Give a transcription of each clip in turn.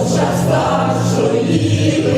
очах старшої.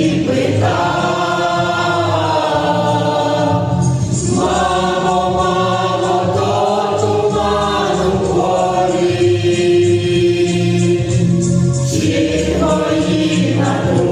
Твоїх на